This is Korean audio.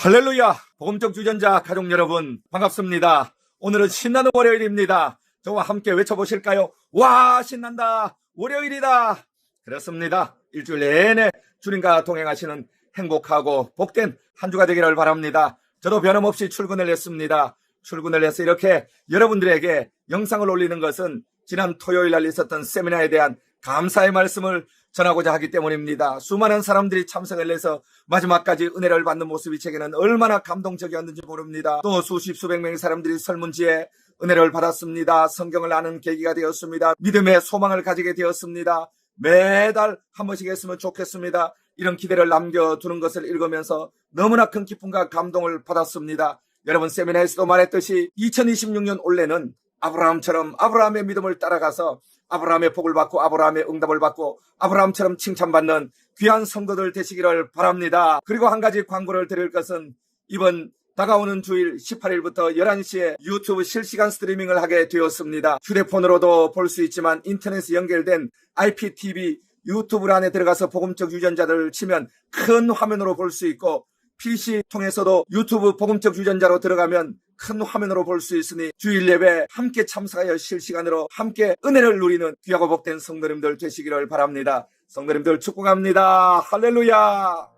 할렐루야! 복음적 주전자 가족 여러분, 반갑습니다. 오늘은 신나는 월요일입니다. 저와 함께 외쳐보실까요? 와, 신난다! 월요일이다! 그렇습니다. 일주일 내내 주님과 동행하시는 행복하고 복된 한 주가 되기를 바랍니다. 저도 변함없이 출근을 했습니다. 출근을 해서 이렇게 여러분들에게 영상을 올리는 것은 지난 토요일 날 있었던 세미나에 대한 감사의 말씀을 전하고자 하기 때문입니다. 수많은 사람들이 참석을 해서 마지막까지 은혜를 받는 모습이 제게는 얼마나 감동적이었는지 모릅니다. 또 수십 수백 명의 사람들이 설문지에 은혜를 받았습니다. 성경을 아는 계기가 되었습니다. 믿음의 소망을 가지게 되었습니다. 매달 한 번씩 했으면 좋겠습니다. 이런 기대를 남겨두는 것을 읽으면서 너무나 큰 기쁨과 감동을 받았습니다. 여러분 세미나에서도 말했듯이 2026년 올해는 아브라함처럼 아브라함의 믿음을 따라가서 아브라함의 복을 받고 아브라함의 응답을 받고 아브라함처럼 칭찬받는 귀한 성도들 되시기를 바랍니다. 그리고 한 가지 광고를 드릴 것은 이번 다가오는 주일 18일부터 11시에 유튜브 실시간 스트리밍을 하게 되었습니다. 휴대폰으로도 볼 수 있지만 인터넷에 연결된 IPTV 유튜브 안에 들어가서 복음적 유전자들을 치면 큰 화면으로 볼 수 있고 PC 통해서도 유튜브 복음적 유전자로 들어가면 큰 화면으로 볼 수 있으니 주일 예배 함께 참석하여 실시간으로 함께 은혜를 누리는 귀하고 복된 성도님들 되시기를 바랍니다. 성도님들 축복합니다. 할렐루야.